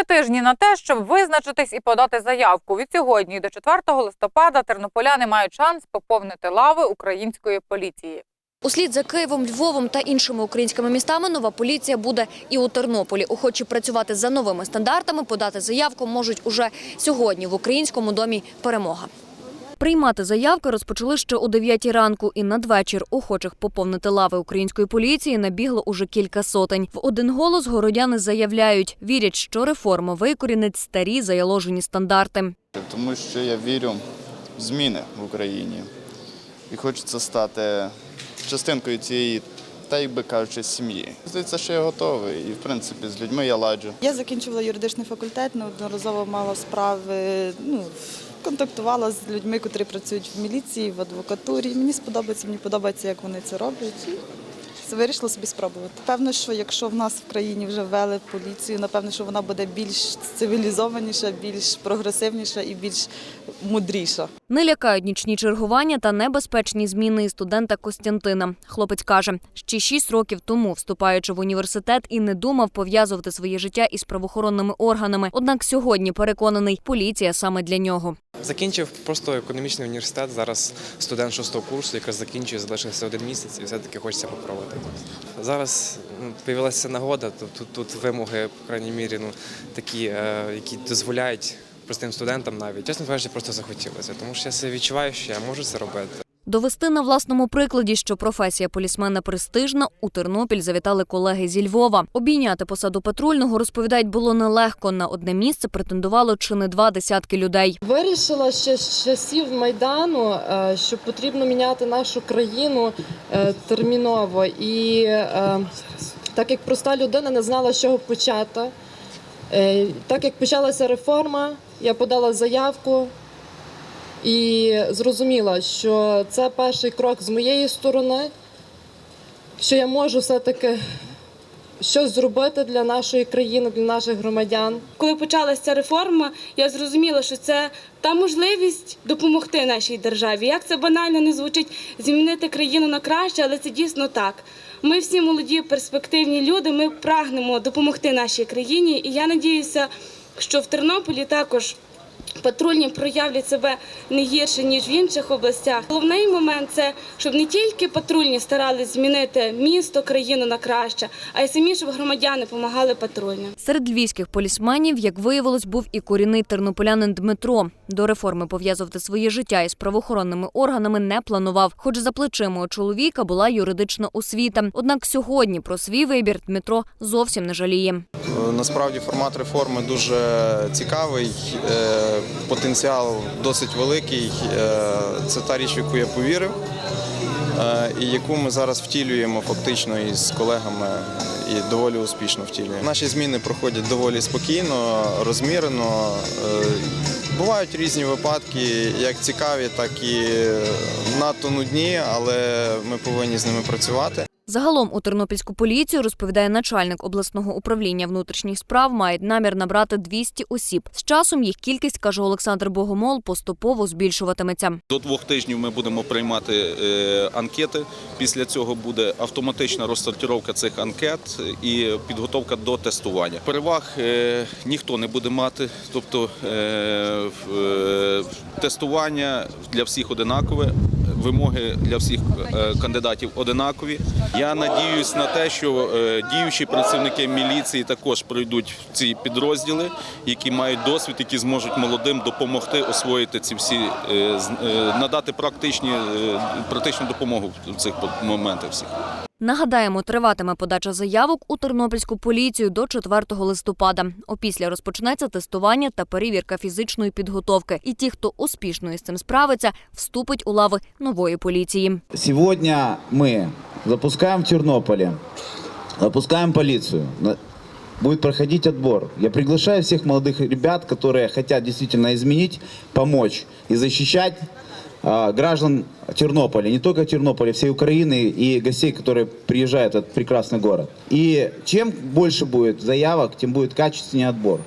Три тижні на те, щоб визначитись і подати заявку. Від сьогодні до 4 листопада тернополяни мають шанс поповнити лави української поліції. Услід за Києвом, Львовом та іншими українськими містами нова поліція буде і у Тернополі. Охочі працювати за новими стандартами, подати заявку можуть уже сьогодні в українському домі «Перемога». Приймати заявки розпочали ще о 9 ранку, і надвечір охочих поповнити лави української поліції набігло уже кілька сотень. В один голос городяни заявляють, вірять, що реформа викорінить старі заяложені стандарти. Тому що я вірю в зміни в Україні і хочеться стати частинкою цієї, та як би кажучи, сім'ї. Здається, що я готовий, і в принципі з людьми я ладжу. Я закінчувала юридичний факультет, неодноразово мала справи, ну, контактувала з людьми, котрі працюють в міліції, в адвокатурі. Мені сподобається, мені подобається, як вони це роблять. Вирішила собі спробувати. Певно, що якщо в нас в країні вже ввели поліцію, напевно, що вона буде більш цивілізованіша, більш прогресивніша і більш мудріша. Не лякають нічні чергування та небезпечні зміни студента Костянтина. Хлопець каже, ще шість років тому, вступаючи в університет, і не думав пов'язувати своє життя із правоохоронними органами. Однак сьогодні переконаний, поліція саме для нього. Закінчив просто економічний університет. Зараз студент шостого курсу, якраз закінчує, залишився один місяць, і все-таки хочеться попробувати. Зараз з'явилася появилася нагода. Тут, тут вимоги, по крайній мірі, ну такі, е, які дозволяють простим студентам навіть. Чесно кажучи, просто захотілося, тому що я себе відчуваю, що я можу це робити. Довести на власному прикладі, що професія полісмена престижна, у Тернопіль завітали колеги зі Львова. Обійняти посаду патрульного, розповідають, було нелегко. На одне місце претендувало чи не два десятки людей. Вирішила ще з часів майдану, е, що потрібно міняти нашу країну е, терміново. І е, так як проста людина не знала, з чого почати. Так як почалася реформа, я подала заявку і зрозуміла, що це перший крок з моєї сторони, що я можу все-таки щось зробити для нашої країни, для наших громадян. Коли почалася ця реформа, я зрозуміла, що це та можливість допомогти нашій державі. Як це банально не звучить, змінити країну на краще, але це дійсно так. Ми всі молоді, перспективні люди. Ми прагнемо допомогти нашій країні, і я надіюся, що в Тернополі також. Патрульні проявлять себе не гірше ніж в інших областях. Головний момент це щоб не тільки патрульні старались змінити місто, країну на краще, а й самі, щоб громадяни допомагали патрульним. Серед львівських полісменів, як виявилось, був і корінний тернополянин Дмитро. До реформи пов'язувати своє життя із правоохоронними органами не планував, хоч за плечима у чоловіка була юридична освіта. Однак сьогодні про свій вибір Дмитро зовсім не жаліє. Насправді формат реформи дуже цікавий, е, потенціал досить великий. Е, Це та річ, в яку я повірив, е, і яку ми зараз втілюємо фактично із колегами і доволі успішно втілюємо. Наші зміни проходять доволі спокійно, розмірено. Бувають різні випадки, як цікаві, так і надто нудні, але ми повинні з ними працювати. Загалом у тернопільську поліцію розповідає начальник обласного управління внутрішніх справ. Мають намір набрати 200 осіб. З часом їх кількість каже Олександр Богомол поступово збільшуватиметься. До двох тижнів ми будемо приймати е, анкети. Після цього буде автоматична розсортировка цих анкет і підготовка до тестування. Переваг е, ніхто не буде мати, тобто е, тестування для всіх одинакове. Вимоги для всіх е, кандидатів одинакові. Я надіюсь на те, що е, діючі працівники міліції також пройдуть в ці підрозділи, які мають досвід, які зможуть молодим допомогти освоїти ці всі е, надати практичні практичну допомогу в цих моментах всіх. Нагадаємо, триватиме подача заявок у тернопільську поліцію до 4 листопада. Опісля розпочнеться тестування та перевірка фізичної підготовки. І ті, хто успішно із цим справиться, вступить у лави нової поліції. Сегодня мы запускаем в Тернополе, запускаем полицию. На- Будет проходить отбор. Я приглашаю всех молодых ребят, которые хотят действительно изменить, помочь и защищать а, граждан Тернополя, не только Тернополя, всей Украины и гостей, которые приезжают в этот прекрасный город. И чем больше будет заявок, тем будет качественнее отбор.